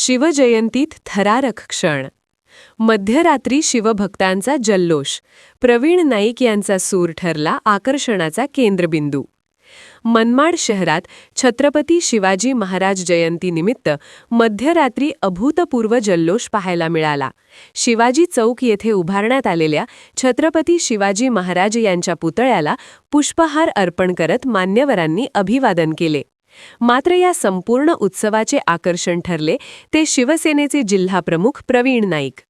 शिवजयंतीत थरारक क्षण. मध्यरात्री शिवभक्तांचा जल्लोष. प्रवीण नाईक यांचा सूर ठरला आकर्षणाचा केंद्रबिंदू. मनमाड शहरात छत्रपती शिवाजी महाराज जयंतीनिमित्त मध्यरात्री अभूतपूर्व जल्लोष पाहायला मिळाला. शिवाजी चौक येथे उभारण्यात आलेल्या छत्रपती शिवाजी महाराज यांच्या पुतळ्याला पुष्पहार अर्पण करत मान्यवरांनी अभिवादन केले. मात्र या संपूर्ण उत्सवाचे आकर्षण ठरले ते शिवसेनेचे जिल्हाप्रमुख प्रवीण नाईक.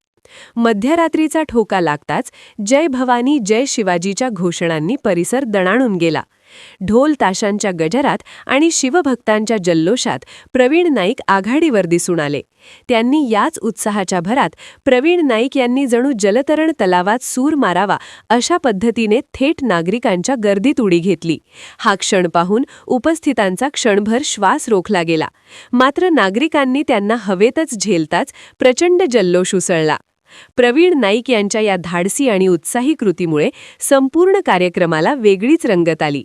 मध्यरात्रीचा ठोका लागताच जय भवानी जय शिवाजीच्या घोषणांनी परिसर दणाणून गेला. ढोल ताशांच्या गजरात आणि शिवभक्तांच्या जल्लोषात प्रवीण नाईक आघाडीवर दिसून आले. त्यांनी याच उत्साहाच्या भरात प्रवीण नाईक यांनी जणू जलतरण तलावात सूर मारावा अशा पद्धतीने थेट नागरिकांच्या गर्दीत उडी घेतली. हा क्षण पाहून उपस्थितांचा क्षणभर श्वास रोखला गेला. मात्र नागरिकांनी त्यांना हवेतच झेलताच प्रचंड जल्लोष उसळला. प्रवीण नाईक यांच्या या धाडसी आणि उत्साही कृतीमुळे संपूर्ण कार्यक्रमाला वेगळीच रंगत आली.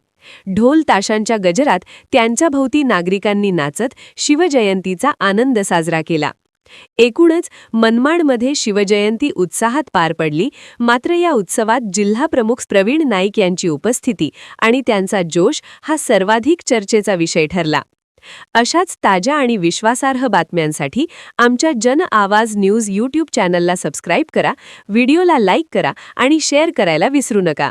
ढोल ताशांच्या गजरात त्यांच्या भोवती नागरिकांनी नाचत शिवजयंतीचा आनंद साजरा केला. एकूणच मनमाडमध्ये शिवजयंती उत्साहात पार पडली. मात्र या उत्सवात जिल्हाप्रमुख प्रवीण नाईक यांची उपस्थिती आणि त्यांचा जोश हा सर्वाधिक चर्चेचा विषय ठरला. अशाच ताज्या आणि विश्वासार्ह बातम्यांसाठी आमच्या जन आवाज न्यूज यूट्यूब चॅनलला सबस्क्राईब करा व्हिडिओला लाईक करा आणि शेअर करायला विसरू नका.